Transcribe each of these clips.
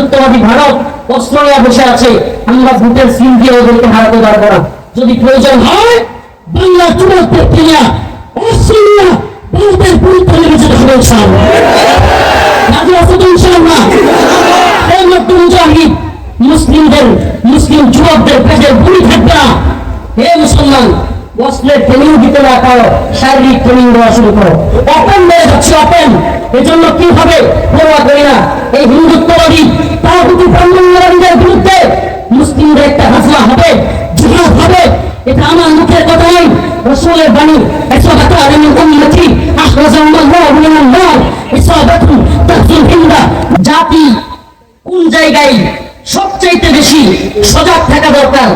হিন্দুত্ববাদী ভারত অস্ত্র নিয়ে বসে আছে। আমরা ভোটের সিম দিয়ে ওদেরকে হারাতে পারব না। যদি প্রয়োজন হয় যুবক প্রক্রিয়া ভারতের হবে মুসলিমদের, মুসলিম যুবকদের পেটের বুড়ি থাকবে না। হে মুসলমান অস্ত্রের ট্রেনিং দিতে না পারো শারীরিক ট্রেনিং দেওয়া শুরু করো। ওপেন হয়ে যাচ্ছে ওপেন এজন্য কি হবে? পরোয়া করি না এই হিন্দুত্ববাদী তাহুতি ব্রাহ্মণবাদীদের বিরুদ্ধে মুসলিমদের একটা হাসলা হবে, জিহাদ হবে। এটা আমার মুখের কথা নয়, রসুলের বাণী। এসবাতা আলামিন উম্মতি আখরাজাল্লাহু মিনান নার ইসাবাতুন তাহজুল হিন্দা, জাতি কোন জায়গায় সবচাইতে বেশি সজাগ থাকা দরকার?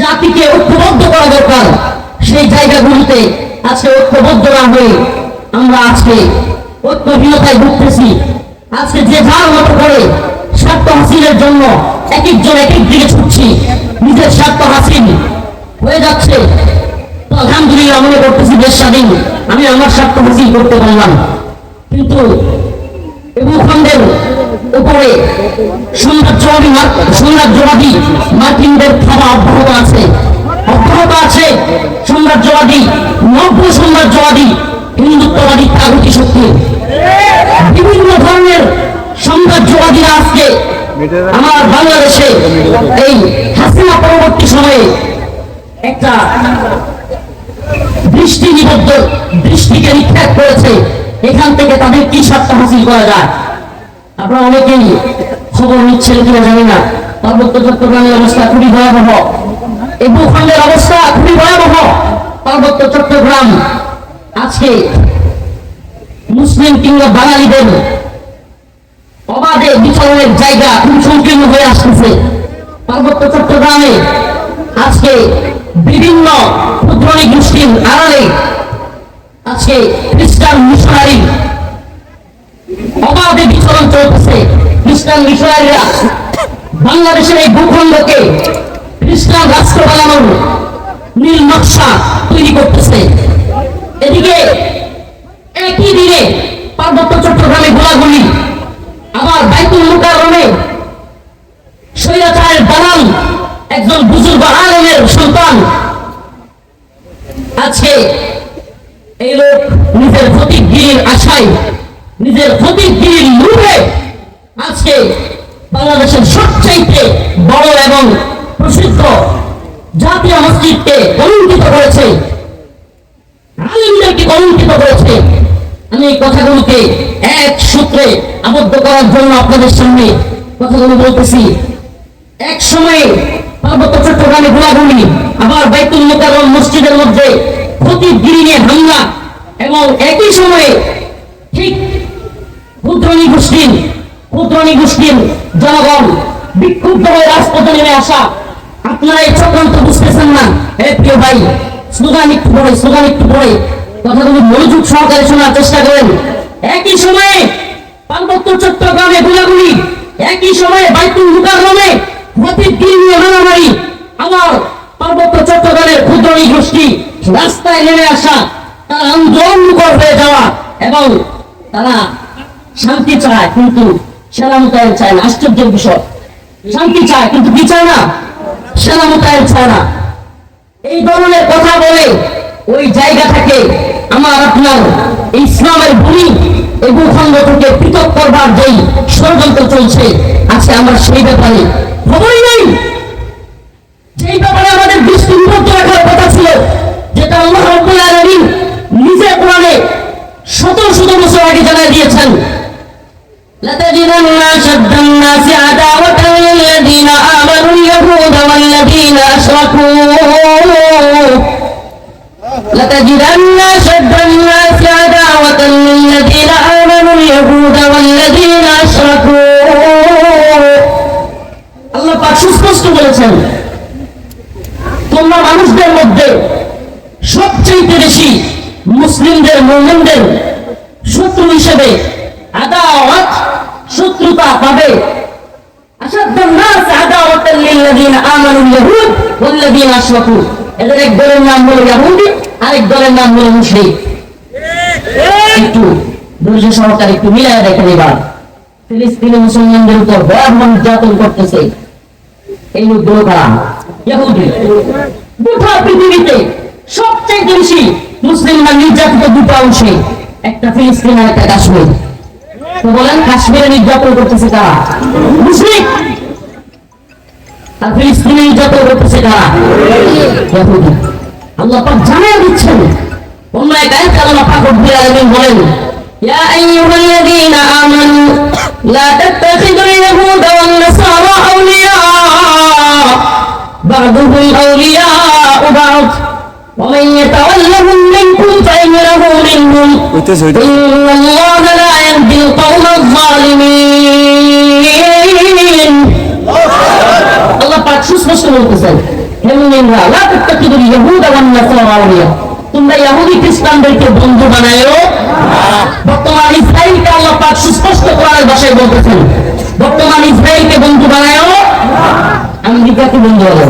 জাতিকে ঐক্যবদ্ধ করা জায়গাগুলিতে আজকে ঐক্যবদ্ধ না হয়ে আমরা আজকে ঐক্যহীনতায় ভুগতেছি। আজকে যে যার মতো করে স্বার্থ হাসিলের জন্য এক একজন এক এক দিকে ছুটছি, নিজের স্বার্থ হাসিল হয়ে যাচ্ছে। আলহামদুলিল্লাহ মনে করতেছি দেশ স্বাধীন, আমি আমার স্বার্থ হাসিল করতে পারলাম। কিন্তু ভূখণ্ডের উপরে সাম্রাজ্যবাদী মার- সাম্রাজ্যবাদী মার্কিনদের খাওয়া অব্যাহত আছে। অব্যাহত আছে সাম্রাজ্যবাদী, নব্য সাম্রাজ্যবাদী, হিন্দুত্ববাদী তাগুতি শক্তি। ধরনের সাম্রাজ্যবাদীরা আজকে একটা দৃষ্টি নিবদ্ধ দৃষ্টিকে নিক্ষেপ করেছে। এখান থেকে তাদের কি স্বার্থ হাসিল করা যায়? আপনারা অনেকেই খবর নিচ্ছেন কিনা জানি না। পার্বত্য চট্টগ্রামের অবস্থা খুবই ভয়াবহ। এই ভূখণ্ডের অবস্থা খুবই ভয়াবহ। পার্বত্য চট্টগ্রাম আজকে মুসলিম কিংবা বাঙালিদের অবাধে বিচরণের জায়গা খুব সংকীর্ণ হয়ে আসতেছে। পার্বত্য চট্টগ্রামে আজকে বিভিন্ন ক্ষুদ্রণী গোষ্ঠীর আড়ালে আজকে খ্রিস্টান মিশনারি। অবাধে বিচরণ চলতেছে। খ্রিস্টান মিশনারিরা বাংলাদেশের এই ভূখণ্ডকে খ্রিস্টান রাষ্ট্র বানানোর নীল নকশা তৈরি করতেছে। এদিকে একই দিনে পার্বত্য চট্টগ্রামে গোলাগুলি আবার বাইতুল মুকাররমে স্বৈরাচারের দালাল, একজন বুজুর্গ আলমের সন্তান। আজকে এই লোক নিজের ফতিকগিরির আশায়, নিজের ফতিকগিরির লোভে আজকে বাংলাদেশের সবচাইতে বড় এবং প্রসিদ্ধ জাতীয় মসজিদকে কলঙ্কিত করেছে। কলঙ্কিত করেছে। আমি এই কথাগুলোকে এক সূত্রে আবদ্ধ করার জন্য আপনাদের সামনে কথাগুলো বলতেছি। এক সময়ে পার্বত্য চট্টগ্রামে গোলাগুলি, আবার বাইতুল মোকাররম মসজিদের মধ্যে ক্ষতিগিরি নিয়ে হামলা এবং একই সময়ে ঠিক ক্ষুদ্রণী গোষ্ঠীর ক্ষুদ্রণী গোষ্ঠীর জনগণ বিক্ষুব্ধ হয়ে রাজপথে নেমে আসা আপনারা এই চক্রান্ত বুঝতেছেন না। হে প্রিয় ভাই, স্লোগান একটু পড়ে, স্লোগান একটু পড়ে। কথাগুলো মনোযোগ সহকারে শোনার চেষ্টা করেন। একই সময়ে পার্বত্য চট্টগ্রামে গোলাগুলি একই সময়ে বাইতুল মুকাররমে নিয়ে মারামারি আমার পার্বত্য চট্টগ্রামের ক্ষুদ্রণী গোষ্ঠী রাস্তায় নেমে আসা, তারা আন্দোলন হয়ে যাওয়া এবং তারা শান্তি চায়, কিন্তু সেনা মোতায়েন চায় না। আশ্চর্যের বিষয়। শান্তি চায়, কিন্তু কি চায় না। সেনা মোতায়েন চায় না এই ধরনের কথা বলে ওই জায়গা থেকে আমার আপনার এই ইসলামের ভূমি এই ভূখণ্ড থেকে পৃথক করবার যেই ষড়যন্ত্র চলছে আজকে আমরা সেই ব্যাপারে খবরই নেই যেই ব্যাপারে আমাদের দৃষ্টি বিভক্ত রাখার কথা ছিল যেটা আল্লাহ রাব্বুল আলামিন নিজে কোরআনে শত শত বছর আগে জানাই দিয়েছেন لتجدن أشد الناس عداوة للذين آمنوا اليهود والذين أشركوا لتجدن أشد الناس عداوة للذين آمنوا اليهود والذين أشركوا আল্লাহ পাক সুস্পষ্ট বলেছেন তোমরা মানুষদের মধ্যে সবচেয়ে বেশি মুসলিমদের মোমেনদের শত্রু হিসেবে আদাওয়াত শত্রুতা পাবে أشد الناس عداوة للذين آمنوا اليهود والذين أشركوا এদের এক দলের নাম হলো ইয়াহুদি আরেক দলের নাম হলো মুশরিক একটু ধৈর্য সহকারে একটু মিলায় দেখেন এবার ফিলিস্তিনি মুসলমানদের উপর ভয়াবহ নির্যাতন করতেছে এই লোকগুলো কারা ইহুদি গোটা পৃথিবীতে সবচেয়ে বেশি মুসলিমরা নির্যাতিত দুটো অংশে একটা ফিলিস্তিন আর একটা কাশ্মীর তো বলেন কাশ্মীরে নির্যাতন করতেছে কারা মুসলিম আর ফিলিস্তিনে নির্যাতন করতেছে কারা ইহুদি আল্লাহ পাক জানিয়ে দিচ্ছেন অন্য এক আয়াতে আল্লাহ পাক রব্বুল আলামিন বলেন يا أيها الذين آمنوا لا تتخذوا اليهود والنصارى أولياء بعضهم أولياء بعض ومن يتولهم منكم فإنه منهم হইতেছে হইতেছে إن الله لا يهدي القوم الظالمين আল্লাহ পাক সুস্পষ্ট বলতেছেন হে মুমিনরা লা তাত্তাকিদুল ইয়াহুদা ওয়ান নাসারা আউলিয়া তোমরা ইহুদি খ্রিস্টানদেরকে বন্ধু বানায়ো বর্তমান ইসরায়েলকে আল্লাহ পাক সুস্পষ্ট কোরআনের ভাষায় বলতেছেন বর্তমান ইসরায়েলকে বন্ধু বানায়ো আমেরিকাকে বন্ধু বানায়ো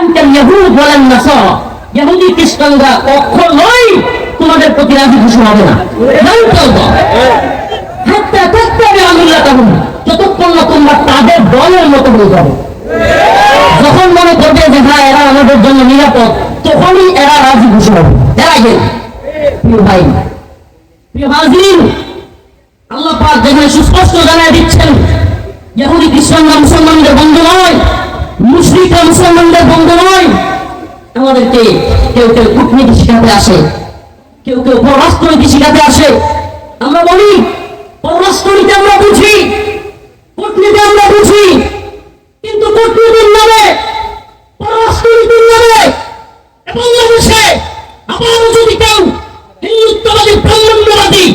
আন্তাল ইয়াহুদ ওয়ালান নাসারা। ইহুদি খ্রিস্টানরা কখনোই তোমাদের প্রতি রাজি খুশি হবে না। হ্যাঁ, এরা আমাদের জন্য নিরাপদ, তখনই এরা রাজি খুশি ভাই, প্রিয় হাজির, আল্লাহ পাক যেখানে সুস্পষ্ট জানায় দিচ্ছেন ইহুদি মুসলমানদের বন্ধু নয়। মুশরিকরা মুসলমানদের বন্ধু নয়। আমাদেরকে কেউ কেউ কূটনীতি শিখাতে আসে, কেউ কেউ পররাষ্ট্রনীতি শিখাতে আসে। আমরা বলি, পররাষ্ট্রনীতি আমরা বুঝি, কূটনীতি আমরা বুঝি কিন্তু কূটনীতির নামে পররাষ্ট্রনীতির নামে বাংলাদেশে আবারও যদি কেউ হিন্দুত্ববাদী ব্রাহ্মণ্যবাদী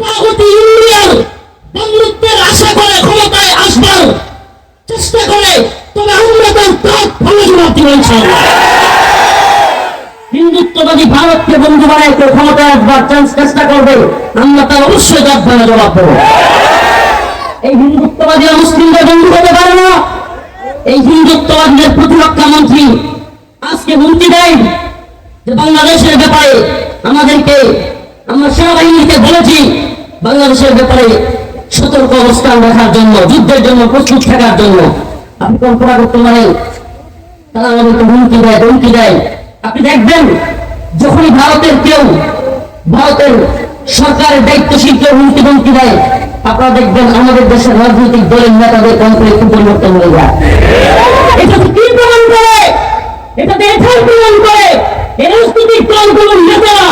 তাগতি ইন্ডিয়ার বন্ধুত্বের আশা করে ক্ষমতায় আসবার চেষ্টা করে তবে আমরা তার তার ফলে জবাব হিন্দুত্ববাদী ভারতকে বন্ধু বানায় কেউ ক্ষমতায় আসবার চান্স চেষ্টা করবে, আমরা তার অবশ্যই তার জবাব দেবো। এই হিন্দুত্ববাদীরা মুসলিমদের বন্ধু হতে পারে না। এই হিন্দুত্ববাদীদের প্রতিরক্ষা মন্ত্রী আজকে হুমকি দেয় যে বাংলাদেশের ব্যাপারে আমাদেরকে, আমরা সেনাবাহিনীকে বলেছি, বাংলাদেশের ব্যাপারে সতর্ক অবস্থান রাখার জন্য, যুদ্ধের জন্য, প্রস্তুত থাকার জন্য। আপনি কল্পনা করতে পারেন তারা আমাদেরকে হুমকি দেয়, ধমকি দেয়। আপনি দেখবেন, যখনই ভারতের কেউ, ভারতের সরকারের দায়িত্বশীল কেউ হুমকি ধমকি দেয়, আপনারা দেখবেন আমাদের দেশের রাজনৈতিক দলের নেতাদের কণ্ঠে একটু পরিবর্তন হয়ে যায়। এটা কি প্রমাণ করে? এটাতে এটাই প্রমাণ করে। রাজনৈতিক দলগুলোর নেতারা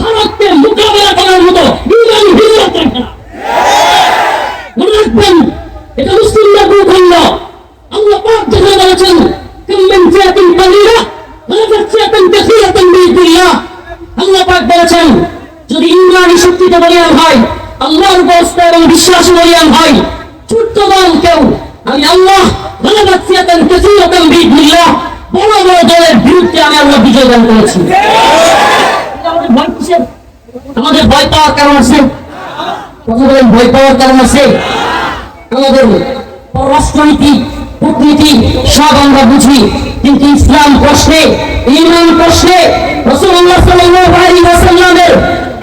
ভারতকে মোকাবেলা করার মতো রাখে না এটা মুসলিমদের ভূখণ্ড আল্লাহ পাক যেখানে বলেছেন কাম্মিন ফিয়াতিন কালিলা ওয়ালাকাত ফিয়াতান কাসীরাতান বিইذনিল্লাহ আল্লাহ পাক বলেছেন যদি ইমরানি শক্তিতে বলিয়ান হয় আল্লাহর বস্তা এবং বিশ্বাস বলিয়ান হয় ছোট্ট দল কেউ? আমি আল্লাহ ওয়ালাকাত ফিয়াতান কাসীরাতান বিইذনিল্লাহ বড় বড় দলের বিরুদ্ধে আমি আল্লাহ বিজয় দান করেছি। আমাদের ভয় পাওয়ার কারণ আছে। কথা বলেন, ভয় পাওয়ার কারণ আছে। আমাদের পররাষ্ট্রনীতি, কূটনীতি, সব আমরা বুঝি। কিন্তু ইসলাম প্রশ্নে ইমান প্রশ্নে রসুল্লাহ সাল্লাল্লাহু আলাইহি ওয়াসাল্লামের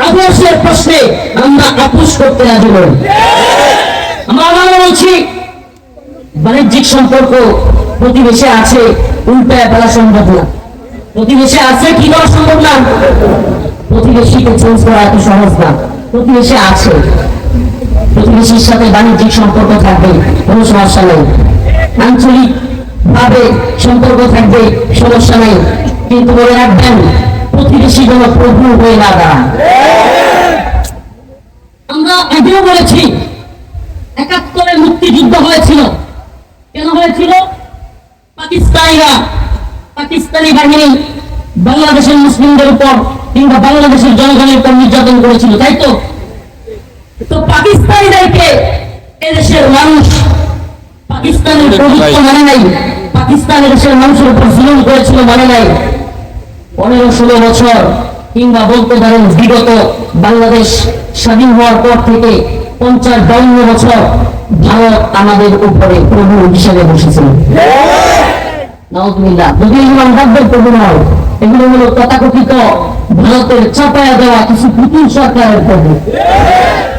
আদর্শের প্রশ্নে আমরা আপোষ করতে রাজি নই। আমরা আবারও বলছি, বাণিজ্যিক সম্পর্ক প্রতিবেশে আছে উল্টায় ফেলা সম্ভব না। প্রতিবেশে আছে কি করা সম্ভব না? প্রতিবেশীকে চেঞ্জ করা এত সহজ না। প্রতিবেশে আছে। প্রতিবেশীর সাথে বাণিজ্যিক সম্পর্ক থাকবে, কোনো সমস্যা নেই। আঞ্চলিক ভাবে সম্পর্ক থাকবে, সমস্যা নেই। কিন্তু মনে রাখবেন প্রতিবেশী যেন প্রভু হয়ে না দাঁড়ায় আমরা আগেও বলেছি একাত্তরে মুক্তিযুদ্ধ হয়েছিল। কেন হয়েছিল? পাকিস্তানিরা পাকিস্তানি বাহিনী বাংলাদেশের মুসলিমদের উপর কিংবা বাংলাদেশের জনগণের উপর নির্যাতন করেছিল তাই তো? তো পাকিস্তানিদেরকে এদেশের মানুষ পাকিস্তানের প্রভুত্ব মানে নাই পাকিস্তান এদেশের মানুষের উপর জুলুম করেছিল মানে নাই। পনেরো ষোলো বছর কিংবা বলতে পারেন বিগত বাংলাদেশ স্বাধীন হওয়ার পর থেকে পঞ্চাশ বাউন্ন বছর ভারত আমাদের উপরে প্রভু হিসেবে বসেছিল।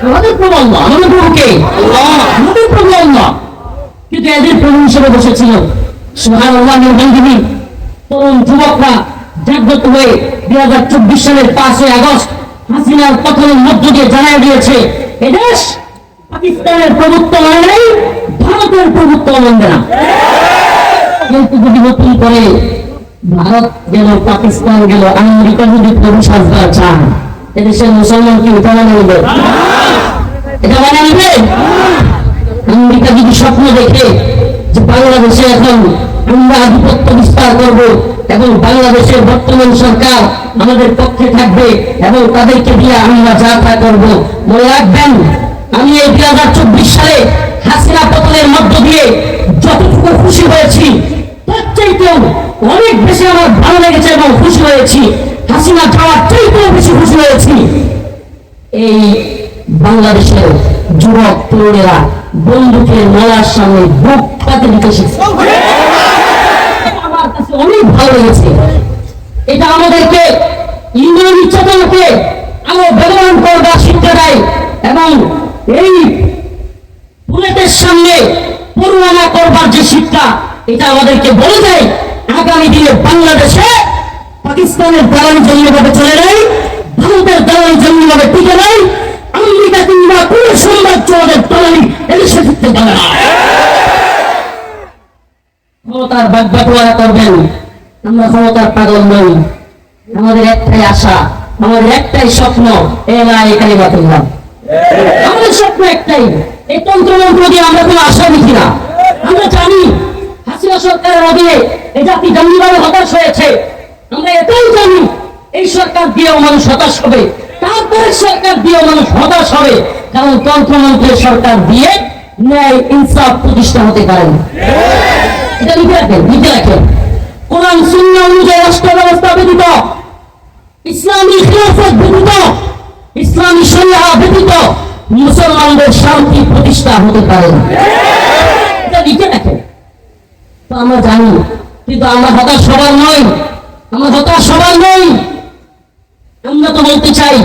আমাদের বসেছিল। তরুণ যুবকরা জাগ্রত হয়ে দুই হাজার চব্বিশ সালের পাঁচই আগস্ট হাসিনার পতনের মধ্য দিয়ে জানাই দিয়েছে এদেশ পাকিস্তানের প্রভুত্ব মানে নাই ভারতের প্রভুত্ব মানবে না। কিন্তু যদি নতুন করে ভারত গেল পাকিস্তান গেল আমেরিকা যদি প্রভু সাজবার চান এদেশের মুসলমান কি এটা মানে এটা মানে নেবে? আমেরিকা যদি স্বপ্ন দেখে যে বাংলাদেশে এখন আমরা আধিপত্য বিস্তার করব এবং বাংলাদেশের বর্তমান সরকার আমাদের পক্ষে থাকবে এবং তাদেরকে দিয়ে আমরা যা তা করব। মনে রাখবেন, আমি এই দুই হাজার চব্বিশ সালে হাসিনা পতনের মধ্য দিয়ে যতটুকু খুশি হয়েছি, তার চাইতেও অনেক বেশি আমার ভালো লেগেছে এবং খুশি হয়েছি। হাসিনা যাওয়ার চাইতেও বেশি খুশি হয়েছি। এই বাংলাদেশের যুবক তরুণেরা বন্দুকের মেলার সামনে বুক এটা আমাদেরকে বলে দেয়। আগামী দিনে বাংলাদেশে পাকিস্তানের দালালি জঙ্গিভাবে চলে নাই ভারতের দালালি জঙ্গিভাবে টিকে নাই আমেরিকা কিংবা কোন সাম্রাজ্য আমাদের দালালি এদেশে টিকতে পারে না ক্ষমতার বাগবাটোয়ারা করবেন। আমরা ক্ষমতার পাগল নই। আমাদের একটাই আশা, আমাদের একটাই স্বপ্ন এলা এখানে বাতিলাম আমাদের স্বপ্ন একটাই, এই তন্ত্রমন্ত্র দিয়ে আমরা কোনো আশা দেখি না। আমরা জানি, হাসিনা সরকারের অধীনে এই জাতি জঙ্গিভাবে হতাশ হয়েছে। আমরা এটাই জানি, এই সরকার দিয়েও মানুষ হতাশ হবে। তারপরে সরকার দিয়েও মানুষ হতাশ হবে, কারণ তন্ত্রমন্ত্রের সরকার দিয়ে ন্যায় ইনসাফ প্রতিষ্ঠা হতে পারে না। এটা লিখে লিখে কোরআন শূন্য অনুযায়ী রাষ্ট্র ব্যবস্থা ব্যতীত, ইসলামী খিলাফত ব্যতীত, ইসলামী ব্যতীত মুসলমানদের শান্তি প্রতিষ্ঠা হতে পারে এটা লিখে তো আমরা জানি, কিন্তু সবার নয় সবার নই। আমরা তো বলতে চাই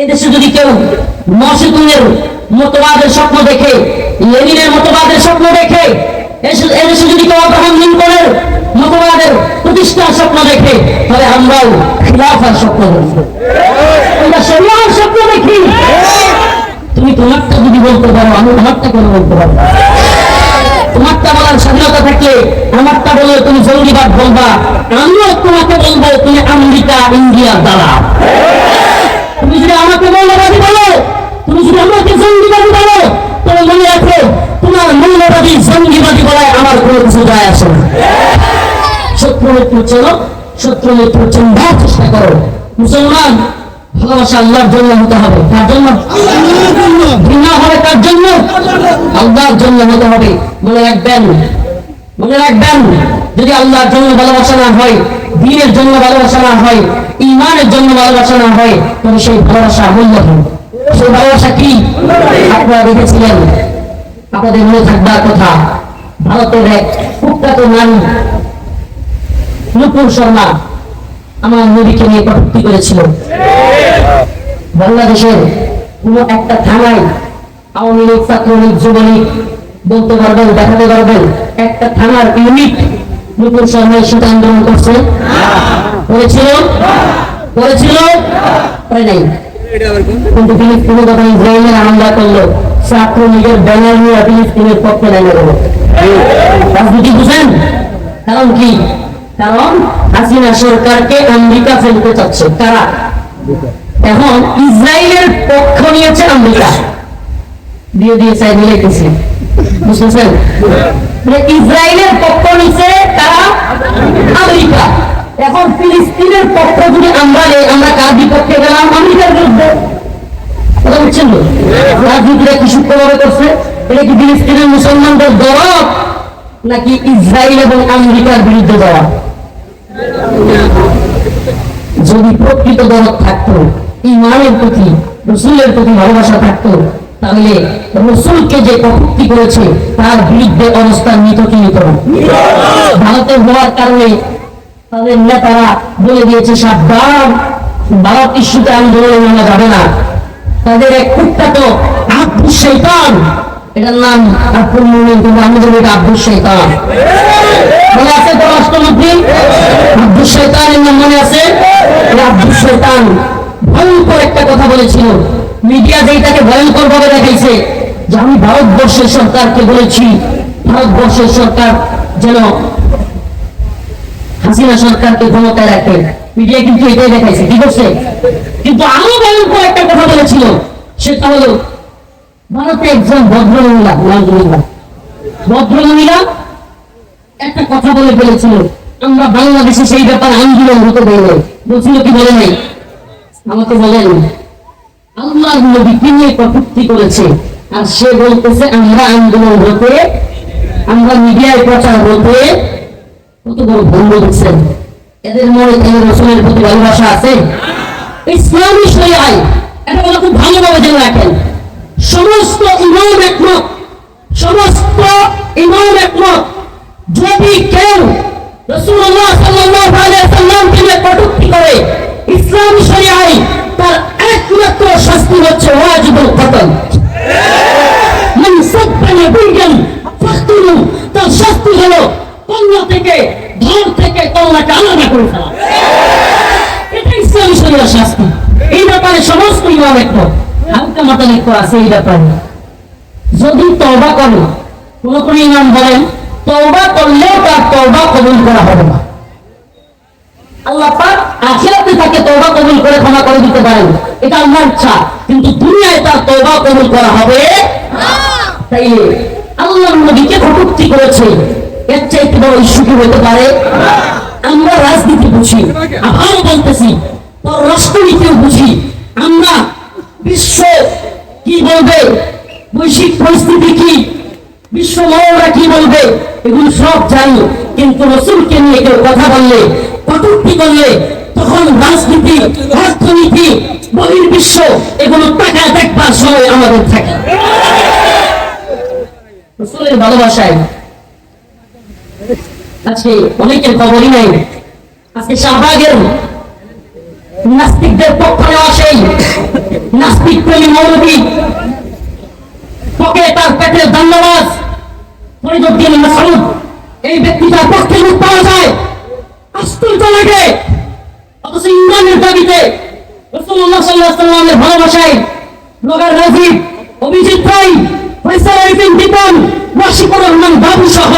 এই দেশে যদি কেউ মসজিদের মতবাদের স্বপ্ন দেখে, লেনিনের মতবাদের স্বপ্ন দেখে তুমি স্বাধীনতা থাকলে আমারটা বলে তুমি জঙ্গিবাদ বলবা, আমিও তোমাকে বলব, তুমি আমেরিকা ইন্ডিয়ার দ্বারা তুমি যদি আমাকে মৌলবাদী বলো। তুমি যদি আমাকে জঙ্গিবাদী বলো তবে মনে রাখো তোমার মৌলবাদী জঙ্গিবাদী বলায় আমার আসে না। শত্রু শত্রু চেষ্টা করো। মুসলমান, ভালোবাসা আল্লাহর জন্য হতে হবে। তার জন্য? ঘৃণা হবে তার জন্য? আল্লাহর জন্য হতে হবে। মনে রাখবেন মনে রাখবেন যদি আল্লাহর জন্য ভালোবাসা না হয়, দিনের জন্য ভালোবাসা না হয়, ইমানের জন্য ভালোবাসা না হয়, তবে সেই ভালোবাসা মূল্যহীন সেই ভালোবাসা কি? আপনারা দেখেছিলেন। আপনাদের মনে থাকবার কথা। ভারতের এক কুখ্যাত নারী, নুপুর শর্মা, আমার নদীকে নিয়ে কটূক্তি করেছিল। বাংলাদেশের কোন একটা থানায় আওয়ামী লীগ ছাত্রলীগ যুবলীগ বলতে পারবেন, দেখাতে পারবেন, একটা থানার ইউনিট নুপুর শর্মায় সেটা আন্দোলন করছে। করেছিল? করেছিল? করে নাই। কিন্তু ফিলিস্তিনের যখন ইসরায়েলের হামলা করল। ছাত্রলীগের ব্যানার নিয়ে ফিলিস্তিনের পক্ষে নেমে গেল রাজনীতি বুঝেন? কারণ কি? কারণ হাসিনা সরকারকে আমেরিকা ফেলতে চাচ্ছে। কারা? এখন ইসরায়েলের পক্ষ নিয়েছে আমেরিকা। দিয়ে দিয়েছে মিলাইতেছে বুঝতেছেন? মানে ইসরায়েলের পক্ষ নিচ্ছে তারা আমেরিকা। এখন ফিলিস্তিনের পক্ষ যদি আমরা আমরা কার বিপক্ষে গেলাম? আমেরিকার বিরুদ্ধে। ভালোবাসা থাকতো, তাহলে রসুলকে যে কটূক্তি করেছে, তার বিরুদ্ধে অবস্থান নিত কি নিত না। ভারতের হওয়ার কারণে তাদের নেতারা বলে দিয়েছে, সাবধান, ভারত ইস্যুতে আন্দোলনে নেওয়া যাবে না। তাদের এক কুখ্যাত আব্দুল শৈতান। এটার নাম আব্দুল মুমিন, কিন্তু আমাদের এটা আব্দুল শৈতান। মনে আছে তো রাষ্ট্রমন্ত্রী আব্দুল শৈতানের নাম মনে আছে? আব্দুল শৈতান ভয়ঙ্কর একটা কথা বলেছিল। মিডিয়া যেটাকে ভয়ঙ্কর ভাবে দেখাইছে, যে আমি ভারতবর্ষের সরকারকে বলেছি, ভারতবর্ষের সরকার যেন হাসিনা সরকারকে ক্ষমতায় রাখে। কিন্তু এটাই দেখাইছে, কি করছে? কিন্তু আরও একটা কথা বলেছিল, সেটা হলো ভারতে একজন ভদ্রমহিলা ভদ্রমহিলা একটা কথা বলে ফেলেছিল আমরা বাংলাদেশে সেই বলছিল কি বলে নাই? আমাকে বলেন আল্লাহ নবীকে নিয়ে কটূক্তি করেছে, আর সে বলতেছে, আমরা আন্দোলন হতে, আমরা মিডিয়ায় প্রচার হতে কত বড় ভুল দিচ্ছেন এদের মনে থেকে রসুলের প্রতি ভালোবাসা আছে? ইসলামী শরিয়ায় এটা বলে খুব ভালোভাবে জেনে রাখেন। সমস্ত ইমাম একমত, সমস্ত ইমাম একমত, যদি কেউ রসুল্লাহ সাল্লামকে নিয়ে করে শরিয়ায় তার একমাত্র শাস্তি হচ্ছে ওয়াজিবুল কতল মান সাব্বা নবিয়ান ফাকতুলু, তার শাস্তি হলো থেকে ধর থেকে কন্যাকে আলাদা করে ফেলা। এটা ইসলামী শরীরের শাস্তি। এই ব্যাপারে সমস্ত ইমাম একমত। হালকা মতানৈক্য আছে এই ব্যাপারে যদি তওবা করে, কোন কোন ইমাম বলেন, তওবা করলেও তার তওবা কবুল করা হবে না। আল্লাহ পাক আখিরাতে তাকে তওবা কবুল করে ক্ষমা করে দিতে পারেন। এটা আল্লাহর ইচ্ছা। কিন্তু দুনিয়ায় তার তওবা কবুল করা হবে তাই আল্লাহর নবীকে কটূক্তি করেছে। এর চাইতে বড় কি হতে পারে? আমরা রাজনীতি বুঝি আবারও বলতেছি রাষ্ট্রনীতিও বুঝি। আমরা বিশ্ব কি বলবে? বৈশ্বিক পরিস্থিতি কি? বিশ্ব মহলরা কি বলবে? এগুলো সব জানি। কিন্তু রসুলকে নিয়ে কেউ কথা বললে, কটূক্তি করলে, তখন রাজনীতি, অর্থনীতি বহির্বিশ্ব এগুলো টাকা দেখবার সময় আমাদের থাকে। রসুলের ভালোবাসায় আজকে অনেকের খবরই নাই। আজকে শাহবাগের নাস্তিকদের পক্ষ নেওয়া সেই নাস্তিক প্রেমী মৌলবী পকে তার পেটের ধন্যবাদ ফরিদুদ্দিন মাসুদ এই ব্যক্তিটার পক্ষে মুখ পাওয়া যায়। আশ্চর্য লাগে। অথচ ইমরানের দাবিতে রসুল্লাহ সাল্লাহ সাল্লামের ভালোবাসায় ব্লগার রাজীব, অভিজিৎ রাই ফৈসাল আরিফিন, দীপন ওয়াশিকুর রহমান, বাবু সহ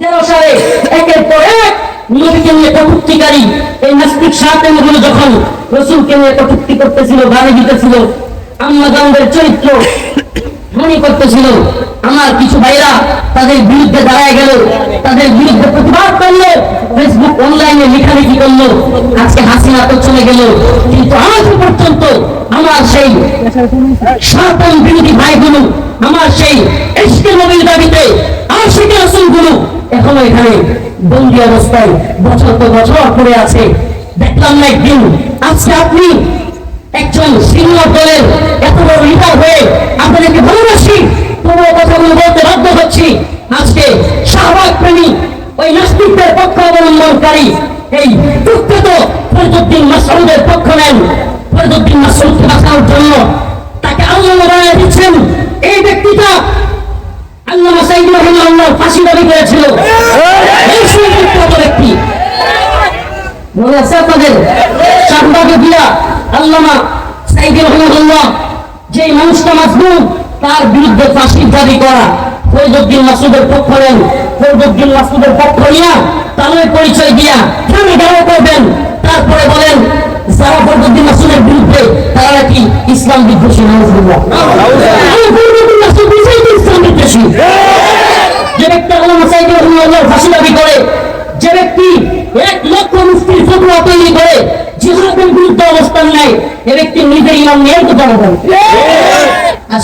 তেরো সালে একের পর এক নবীকে নিয়ে কটুক্তিকারী এই নাস্তিক সাহাতেমগুলো যখন রসুলকে নিয়ে কটুক্তি করতেছিল গাড়ি দিতেছিল আম্মাজানদের চরিত্র মনে করতেছিল। আমার কিছু ভাইরা তাদের বিরুদ্ধে দাঁড়ায় গেল, তাদের বিরুদ্ধে প্রতিবাদ করল, ফেসবুক অনলাইনে লেখালেখি করল, আজকে হাসিনা তো চলে গেল। কিন্তু আজ পর্যন্ত আমার সেই সাতন বিরোধী ভাইগুলো, আমার সেই এসকে নবীর দাবিতে আশিকে রসুলগুলো এখনও এখানে বন্দি অবস্থায় বছর তো বছর পড়ে আছে। দেখলাম না একদিন, আজকে আপনি একজন সিনিয়র দলের এত বড় লিডার হয়ে আপনাদেরকে ভালোবাসি। তবুও কথাগুলো বলতে বাধ্য হচ্ছি। আজকে শাহবাগ প্রেমী ওই নাস্তিকদের পক্ষ অবলম্বনকারী এই কুখ্যাত ফরিদুদ্দিন মাসউদের পক্ষ নেন। ফরিদুদ্দিন মাসউদকে বাঁচানোর জন্য তাকে আল্লাহ দিচ্ছেন। এই ব্যক্তিটা আল্লাহ সাইদ রহমাল্লাহ ফাঁসি দাবি করেছিল। এই ব্যক্তি মনে আছে আপনাদের? শাহবাগে দিয়া আল্লামা সাইদ রহমাল্লাহ যে মানুষটা মাসলুম তার বিরুদ্ধে ফাঁসির দাবি করা। ফরিদুদ্দিন মাসুদের পক্ষ নেন। ফরিদুদ্দিন মাসুদের পক্ষ নিয়া তাদের পরিচয় দিয়া থামে গাড়ো করবেন। তারপরে বলেন যারা ফরিদুদ্দিন মাসুদের বিরুদ্ধে তারা নাকি ইসলাম বিদ্বেষী নাউজুবিল্লাহ। নিজের ইমাম নিয়ে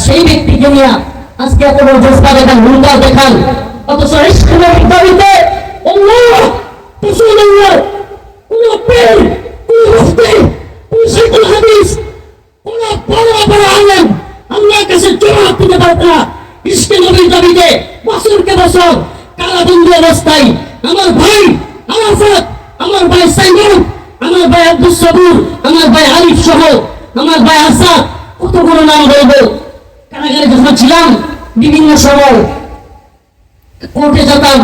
সেই ব্যক্তিকে নিয়ে আজকে এত বড় দেখান দেখান, অথচ ইসলামের আল্লাহ কোন শাইখুল হাদিস কোন বড় বড় আলেম আল্লাহর কাছে জবাব দিতে পারত না ইসকে নবীর দাবিতে বছরকে বছর কারাবন্দি অবস্থায়। আমার ভাই আরাফাত আমার ভাই সাইমন, আমার ভাই আব্দুল সবুর, আমার ভাই আলিফ সহ, আমার ভাই আসাদ কতগুলো নাম বলব? কারাগারে যখন ছিলাম, বিভিন্ন সময় কোর্টে যেতাম,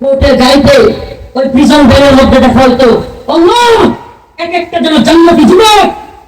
কোর্টের গাড়িতে ওই প্রিজন ভ্যানের মধ্যে দেখা হতো। এক একটা যেন জান্নাতি যুবক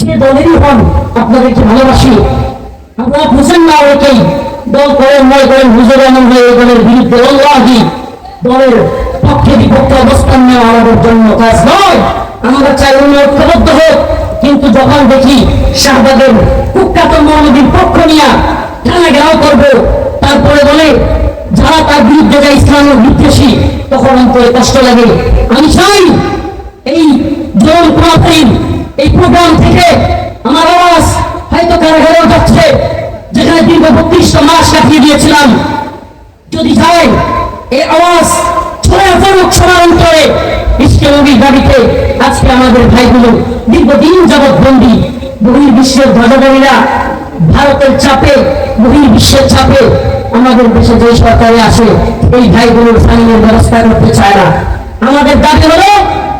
যে দলেরই হন, আপনাদেরকে ভালোবাসি। আপনারা বুঝেন না অনেকেই দল করেন মনে করেন হুজুর এমন হয়ে এই দলের বিরুদ্ধে অল্লাহি দলের পক্ষে বিপক্ষে অবস্থান নেওয়া আমাদের জন্য কাজ নয়। আমরা চাই উনি ঐক্যবদ্ধ হোক। কিন্তু যখন দেখি শাহবাগের কুখ্যাত মৌলবীর পক্ষ নিয়ে টানা গেরাও করব, তারপরে বলে, যারা তার বিরুদ্ধে যায় ইসলামের বিদ্বেষী তখন অন্তরে কষ্ট লাগে। আমি চাই এই জন প্রাথমিক এই প্রোগ্রাম থেকে আমার আওয়াজ হয়তো কারাগারেও যাচ্ছে যেখানে দীর্ঘ বত্রিশটা মাস কাটিয়ে দিয়েছিলাম। যদি যায়, এই আওয়াজ পড়ুক সবার অন্তরে। দাবিতে আজকে আমাদের ভাইগুলো দীর্ঘদিন যাবৎ বহির্বিশ্বের ভারতের চাপে, বহির্বিশ্বের চাপে আমাদের দেশে যে সরকারে আসে, এই ভাইগুলোর ফাইনের ব্যবস্থা করতে চায় না। আমাদের দাবি হলো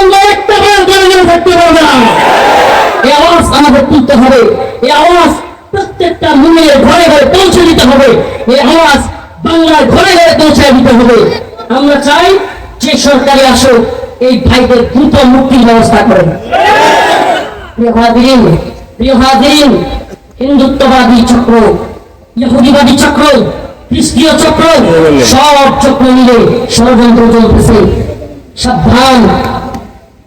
রাজীব হত্যা মামলায় একটা ভাইয়ে থাকতে পারবে না। এই আওয়াজ আমাদের তুলতে হবে। এই আওয়াজ প্রত্যেকটা মুমিনের ঘরে ঘরে পৌঁছে দিতে হবে। এই আওয়াজ বাংলার ঘরে ঘরে পৌঁছে দিতে হবে। আমরা চাই যে সরকারি আসুক এই ভাইদের দ্রুত মুক্তির ব্যবস্থা করেন। প্রিয় হাজিরিন প্রিয় হাজিরিন হিন্দুত্ববাদী চক্র ইহুদিবাদী চক্র খ্রিস্টীয় চক্র সব চক্র মিলে ষড়যন্ত্র চলতেছে। সাবধান।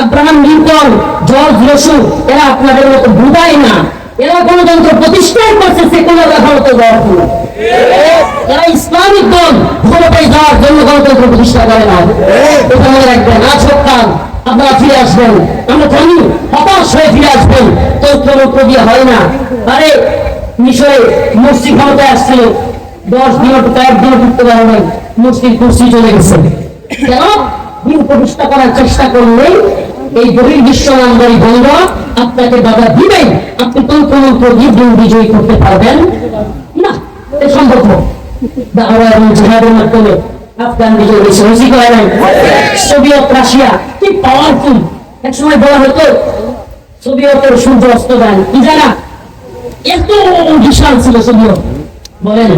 আব্রাহাম লিঙ্কন, জর্জ রসু, এরা আপনাদের মতো বুঝায় না। এরা গণতন্ত্র প্রতিষ্ঠান করছে সেকুলার ভারত গর্ব এরা ইসলামিক দল, ক্ষমতায় যাওয়ার জন্য গণতন্ত্র প্রতিষ্ঠা করে না। এটা মনে রাখবেন, আজ সপ্তাহ আপনারা ফিরে আসবেন। আমরা জানি, হতাশ হয়ে ফিরে আসবেন। তন্ত্র দিয়ে হয় না। আরে, মিশরে মসজিদ ক্ষমতায় আসছিল দশ দিন কয়েক দিন ঢুকতে পারে নাই মুসলিম কুর্সি চলে গেছে। কেন? দিন প্রতিষ্ঠা করার চেষ্টা করলে এই বহির্বিশ্ব নামদারি বন্ধ আপনাকে বাধা দিবেন আপনি তন্ত্রমন্ত্র দিয়ে দিন বিজয়ী করতে পারবেন না। এ সম্ভব নয়। দাওয়া এবং জিহাদের মাধ্যমে আফগান বিজয় হয়েছে। হয় নাই? সোভিয়েত রাশিয়া কি পাওয়ারফুল এক সময় বলা হতো সোভিয়েতের সূর্য অস্ত কি জানা? এত বিশাল ছিল সোভিয়েত। বলেন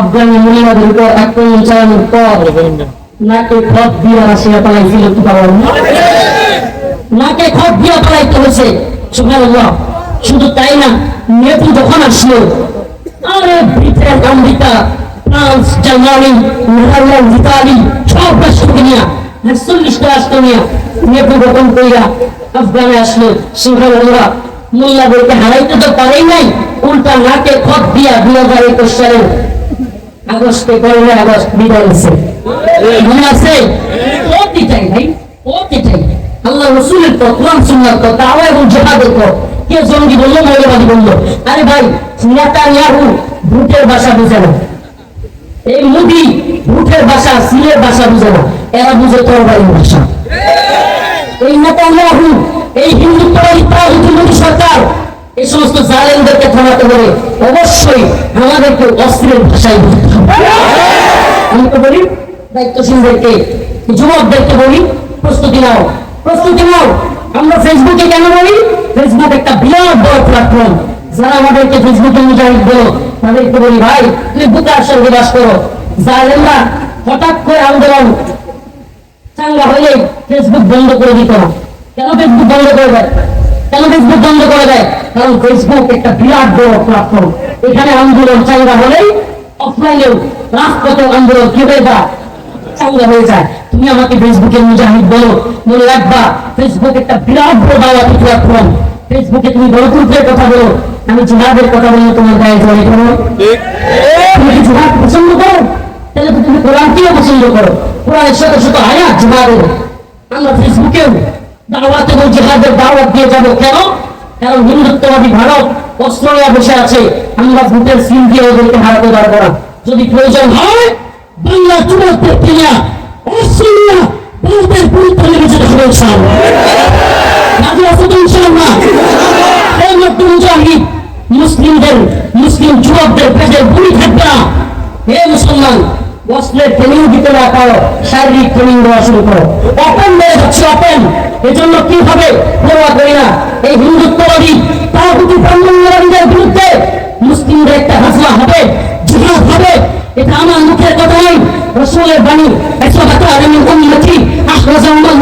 আফগানি মহিলাদের উপর আক্রমণ চালানোর পর নাকে রাশিয়া নাকে হয়েছে, সুবহানাল্লাহ। শুধু তাই না, নেপু যখন আসলো, আরে Britain America France, Germany, Netherland, Italy, সব রাষ্ট্রকে নিয়ে চল্লিশটা রাষ্ট্র নিয়ে নেপু আফগানে আসলো। সুবহানাল্লাহ, মোল্লাদেরকে হারাইতে তো পারেই নাই, উল্টা নাকে খত দিয়া দুই হাজার একুশ সালের আগস্টে পয়লা আগস্ট বিদায় হয়েছে। মনে আছে? প্রতিটাই ভাই প্রতিটাই আল্লাহ রসুলের পর কোরআন, সুন্নার পর দাওয়া এবং জেহাদের পর কে জঙ্গি বলল মৌলবাদী বলল? আরে ভাই, নেতানিয়াহু ভূতের ভাষা বুঝে না। এই মুদি ভূতের ভাষা, সিলের ভাষা বুঝে না। এরা বুঝে তরবারির ভাষা। এই এই হিন্দুত্ববাদী তাগুতি মোদী সরকার। এই সমস্ত জালেমদেরকে থামাতে হবে অবশ্যই আমাদেরকে অস্ত্রের ভাষায় আমি তো বলি, দায়িত্বশীলদেরকে যুবকদেরকে বলি, প্রস্তুতি নাও প্রস্তুতি নাও। আমরা ফেসবুকে কেন বলি? ফেসবুক একটা বিরাট বড় প্ল্যাটফর্ম যারা আমাদেরকে ফেসবুকে মুজাহিদ বলো, তাদেরকে বলি, ভাই, তুমি বুকার সঙ্গে বাস করো। জালেমরা হঠাৎ করে আন্দোলন চাঙ্গা হলে ফেসবুক বন্ধ করে দিত কেন ফেসবুক বন্ধ করে দেয়? কেন ফেসবুক বন্ধ করে দেয়? কারণ ফেসবুক একটা বিরাট বড় প্ল্যাটফর্ম এখানে আন্দোলন চাঙ্গা হলেই অফলাইনেও রাজপথে আন্দোলন কি হয়ে যায় চাঙ্গা হয়ে যায়? তুমি আমাকে ফেসবুকে মুজাহিদ বলো। মনে রাখবা ফেসবুক একটা বিরাট বড় দাওয়াতি প্ল্যাটফর্ম ফেসবুকে তুমি গণতন্ত্রের কথা বলো। আমি জিহাদের কথা বললে তোমার গায়ে জড়ে করো তুমি কি জিহাদ পছন্দ করো? তাহলে তো তুমি কোরআনকেও পছন্দ করো। কোরআনের শত শত আয়াত জিহাদের। আমরা ফেসবুকেও দাওয়াত এবং জিহাদের দাওয়াত দিয়ে কেন? কারণ হিন্দুত্ববাদী ভারত অস্ত্র বসে আছে। আমরা ভোটের দিয়ে ওদেরকে যদি প্রয়োজন হয়, বাংলা যুবকদের কিনা অস্ত্র নিয়ে ভারতের হবে মুসলিমদের, মুসলিম যুবকদের পেটের বুড়ি থাকবে না। হে মুসলমান অস্ত্রের ট্রেনিং দিতে না পারো, শারীরিক ট্রেনিং দেওয়া শুরু করো। ওপেন মেরে ওপেন এজন্য কি হবে এই হিন্দুত্ববাদী তাগুতি ব্রাহ্মণবাদীদের বিরুদ্ধে মুসলিমদের একটা হাসলা হবে, জিহাদ হবে। এটা আমার মুখের কথা নয়। রসুলের বাণী ইসাবাতু আলামিন উম্মতি আখরাজাহুল্লাহু